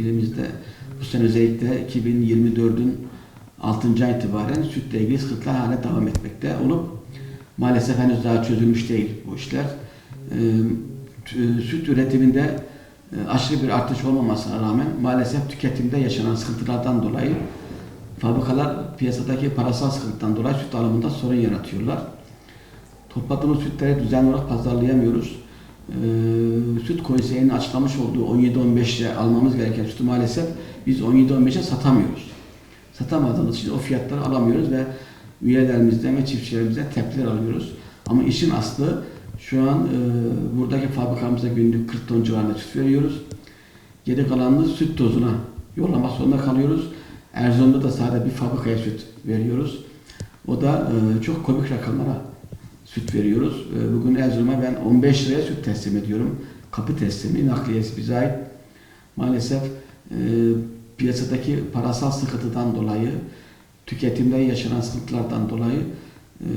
ilimizde bu sene özellikle 2024'ün 6. ay itibaren sütle ilgili sıkıntılar hala devam etmekte olup maalesef henüz daha çözülmüş değil bu işler. Ee, süt üretiminde e, aşırı bir artış olmamasına rağmen maalesef tüketimde yaşanan sıkıntılardan dolayı fabrikalar piyasadaki parasal sıkıntıdan dolayı süt alımında sorun yaratıyorlar. Topladığımız sütleri düzenli olarak pazarlayamıyoruz. Ee, süt komiserinin açıklamış olduğu 17-15'e almamız gereken sütü maalesef biz 17-15'e satamıyoruz. Satamadığımız için o fiyatları alamıyoruz ve üyelerimizden ve çiftçilerimizden tepkiler alıyoruz. Ama işin aslı şu an e, buradaki fabrikamıza günlük 40 ton civarında süt veriyoruz. Geri kalanını süt tozuna yollamak zorunda kalıyoruz. Erzurum'da da sadece bir fabrikaya süt veriyoruz. O da e, çok komik rakamlara süt veriyoruz. E, bugün Erzurum'a ben 15 liraya süt teslim ediyorum. Kapı teslimi, nakliyesi bize ait. Maalesef e, piyasadaki parasal sıkıntıdan dolayı, tüketimde yaşanan sıkıntılardan dolayı e,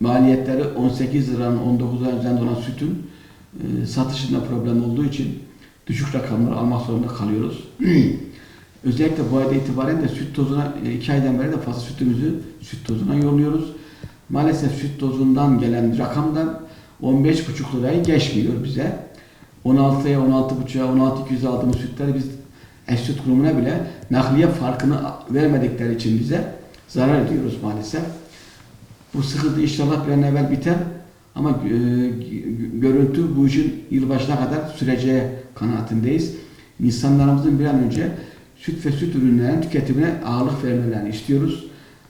maliyetleri 18 liranın 19 liranın üzerinde olan sütün e, satışında problem olduğu için düşük rakamları almak zorunda kalıyoruz. Özellikle bu ayda itibaren de süt tozuna, 2 aydan beri de fazla sütümüzü süt tozuna yolluyoruz. Maalesef süt tozundan gelen rakamdan 15,5 lirayı geçmiyor bize. 16'ya, 16,5'a, 16,200'e aldığımız sütleri biz eş süt kurumuna bile nakliye farkını vermedikleri için bize zarar ediyoruz maalesef. Bu sıkıntı inşallah bir an evvel biter ama e, görüntü bu işin yılbaşına kadar süreceği kanaatindeyiz. İnsanlarımızın bir an önce süt ve süt ürünlerinin tüketimine ağırlık vermelerini istiyoruz.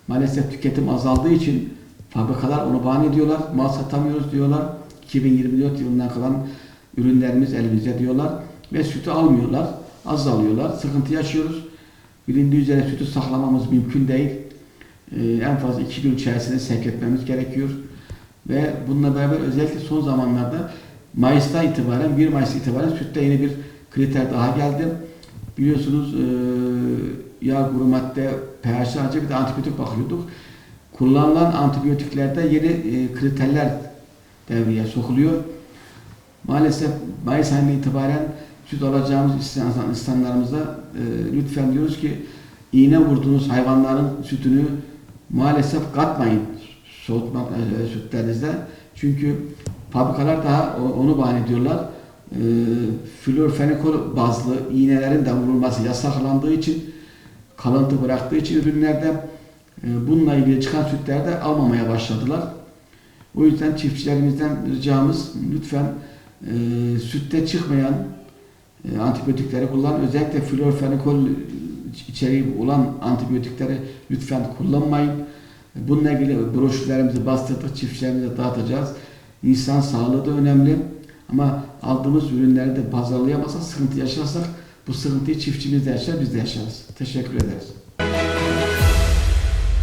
Maalesef tüketim azaldığı için fabrikalar onu bahane ediyorlar. Mal satamıyoruz diyorlar. 2024 yılından kalan ürünlerimiz elimizde diyorlar. Ve sütü almıyorlar. Az alıyorlar. Sıkıntı yaşıyoruz. Bilindiği üzere sütü saklamamız mümkün değil. Ee, en fazla iki gün içerisinde sevk etmemiz gerekiyor. Ve bununla beraber özellikle son zamanlarda Mayıs'tan itibaren, 1 Mayıs itibaren sütte yeni bir kriter daha geldi. Biliyorsunuz e, yağ, kuru madde, pH acı bir de antibiyotik bakıyorduk. Kullanılan antibiyotiklerde yeni e, kriterler devreye sokuluyor. Maalesef Mayıs ayında itibaren süt alacağımız istan- insanlarımıza e, lütfen diyoruz ki iğne vurduğunuz hayvanların sütünü maalesef katmayın soğutma e, sütlerinizde. Çünkü fabrikalar daha onu bahane ediyorlar. E, florfenikol bazlı iğnelerin de vurulması yasaklandığı için kalıntı bıraktığı için ürünlerde bununla ilgili çıkan sütlerde almamaya başladılar. O yüzden çiftçilerimizden ricamız lütfen e, sütte çıkmayan e, antibiyotikleri kullan. Özellikle florfenikol içeriği olan antibiyotikleri lütfen kullanmayın. Bununla ilgili broşürlerimizi bastırdık, çiftçilerimize dağıtacağız. İnsan sağlığı da önemli. Ama aldığımız ürünleri de pazarlayamazsak, sıkıntı yaşarsak bu sıkıntıyı çiftçimiz de yaşar, biz de yaşarız. Teşekkür ederiz.